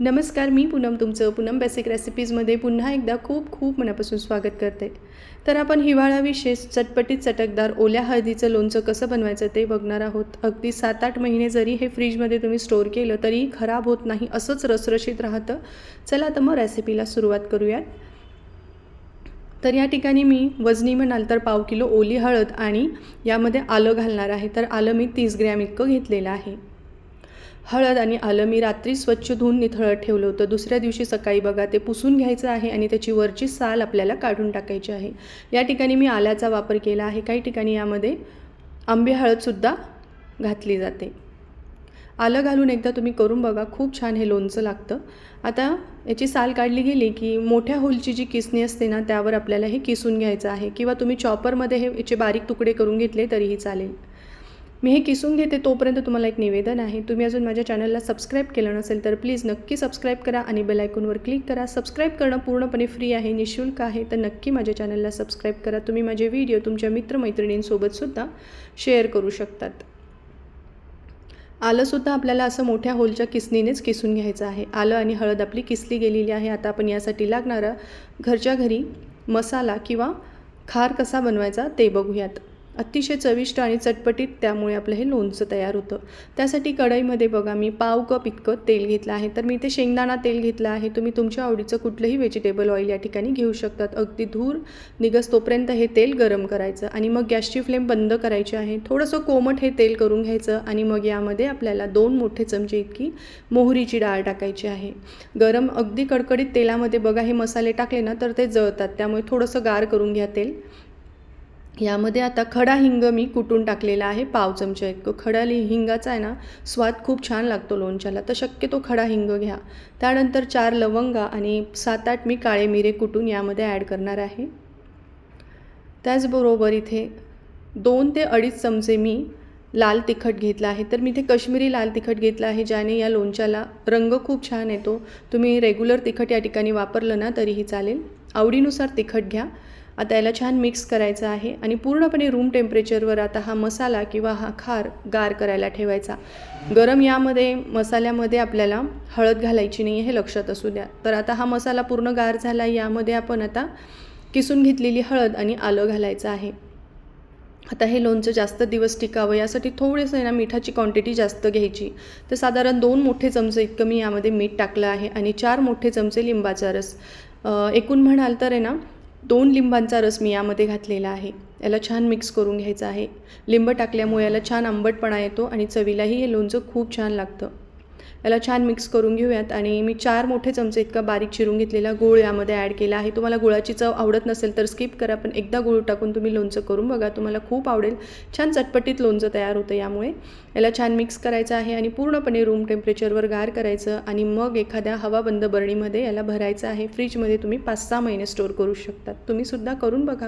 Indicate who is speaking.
Speaker 1: नमस्कार मी पूनम तुमचं पूनम बेसिक रेसिपीजमध्ये पुन्हा एकदा खूप खूप मनापासून स्वागत करते. तर आपण हिवाळा विशेष चटपटीत चटकदार ओल्या हळदीचं लोणचं कसं बनवायचं ते बघणार आहोत. अगदी सात आठ महिने जरी हे फ्रीजमध्ये तुम्ही स्टोअर केलं तरी खराब होत नाही असंच रसरशीत राहतं. चला तर मग रेसिपीला सुरुवात करूयात. तर या ठिकाणी मी वजनी म्हणाल तर पाव किलो ओली हळद आणि यामध्ये आलं घालणार आहे. तर आलं मी तीस ग्रॅम इतकं घेतलेलं आहे. हळद आणि आलं मी रात्री स्वच्छ धुवून निथळत ठेवलं होतं. दुसऱ्या दिवशी सकाळी बघा ते पुसून घ्यायचं आहे आणि त्याची वरची साल आपल्याला काढून टाकायची आहे. या ठिकाणी मी आल्याचा वापर केला आहे. काही ठिकाणी यामध्ये आंबे हळदसुद्धा घातली जाते. आलं घालून एकदा तुम्ही करून बघा. खूप छान हे लोणचं लागतं. आता याची साल काढली गेली की मोठ्या होलची जी किसणी असते ना त्यावर आपल्याला हे किसून घ्यायचं आहे. किंवा तुम्ही चॉपरमध्ये हे याचे बारीक तुकडे करून घेतले तरीही चालेल. मी हे किसून घेते तोपर्यंत तुम्हाला एक निवेदन आहे. तुम्ही अजून माझ्या चॅनलला सबस्क्राईब केलं नसेल तर प्लीज नक्की सबस्क्राईब करा आणि बेल आयकॉनवर क्लिक करा. सबस्क्राईब करणं पूर्णपणे फ्री आहे निशुल्क आहे. तर नक्की माझ्या चॅनलला सबस्क्राईब करा. तुम्ही माझे व्हिडिओ तुमच्या मित्रमैत्रिणींसोबतसुद्धा शेअर करू शकतात. आलंसुद्धा आपल्याला असं मोठ्या होलच्या किसनीनेच किसून घ्यायचं आहे. आलं आणि हळद आपली किसली गेलेली आहे. आता आपण यासाठी लागणारा घरच्या घरी मसाला किंवा खार कसा बनवायचा ते बघूयात. अतिशय चविष्ट आणि चटपटीत त्यामुळे आपलं हे लोणचं तयार होतं. त्यासाठी कढईमध्ये बघा मी पाव कप इतकं तेल घेतलं आहे. तर मी इथे शेंगदाणा तेल घेतलं आहे. तुम्ही तुमच्या आवडीचं कुठलंही व्हेजिटेबल ऑइल या ठिकाणी घेऊ शकतात. अगदी धूर निघस तोपर्यंत हे तेल गरम करायचं आणि मग गॅसची फ्लेम बंद करायची आहे. थोडंसं कोमट हे तेल करून घ्यायचं आणि मग यामध्ये आपल्याला दोन मोठे चमचे इतकी मोहरीची डाळ टाकायची आहे. गरम अगदी कडकडीत तेलामध्ये बघा हे मसाले टाकले ना तर ते जळतात. त्यामुळे थोडंसं गार करून घ्या तेल. यामध्ये आता खडा हिंग मी कुटून टाकलेला आहे पाव चमचा इतकं खडा लि हिंगाचा आहे ना स्वाद खूप छान लागतो लोणच्याला. तर शक्यतो खडा हिंग घ्या. त्यानंतर चार लवंगा आणि सात आठ मी काळे मिरे कुटून यामध्ये ॲड करणार आहे. त्याचबरोबर इथे दोन ते अडीच चमचे मी लाल तिखट घेतला आहे. तर मी इथे कश्मीरी लाल तिखट घेतलं आहे ज्याने या लोणच्याला रंग खूप छान येतो. तुम्ही रेग्युलर तिखट या ठिकाणी वापरलं ना तरीही चालेल. आवडीनुसार तिखट घ्या. आता याला छान मिक्स करायचं आहे आणि पूर्णपणे रूम टेम्परेचरवर आता हा मसाला किंवा हा खार गार करायला ठेवायचा. गरम यामध्ये मसाल्यामध्ये आपल्याला हळद घालायची नाही हे लक्षात असू द्या. तर आता हा मसाला पूर्ण गार झाला यामध्ये आपण आता किसून घेतलेली हळद आणि आलं घालायचं आहे. आता हे लोणचं जास्त दिवस टिकावं यासाठी थोडेसं आहे ना मिठाची क्वांटिटी जास्त घ्यायची. तर साधारण दोन मोठे चमचे इतकं मी यामध्ये मीठ टाकलं आहे आणि चार मोठे चमचे लिंबाचा रस. एकूण म्हणाल तर आहे ना दोन लिंबांचा रस मी यामध्ये घातलेला आहे. याला छान मिक्स करून घ्यायचं आहे. लिंब टाकल्यामुळे याला छान आंबटपणा येतो आणि चवीलाही हे लोणचं खूप छान लागतं. याला छान मिक्स करून घेऊयात. आणि मी चार मोठे चमचे इतका बारीक चिरून घेतलेला गूळ यामध्ये ॲड केला आहे. तुम्हाला गुळाची चव आवडत नसेल तर स्किप करा पण एकदा गूळ टाकून तुम्ही लोणचं करून बघा. तुम्हाला खूप आवडेल. छान चटपटीत लोणचं तयार होतं यामुळे. याला छान मिक्स करायचं आहे आणि पूर्णपणे रूम टेम्परेचरवर गार करायचं आणि मग एखाद्या हवाबंद बरणीमध्ये याला भरायचं आहे. फ्रीजमध्ये तुम्ही पाच सहा महिने स्टोअर करू शकतात तुम्हीसुद्धा करून बघा.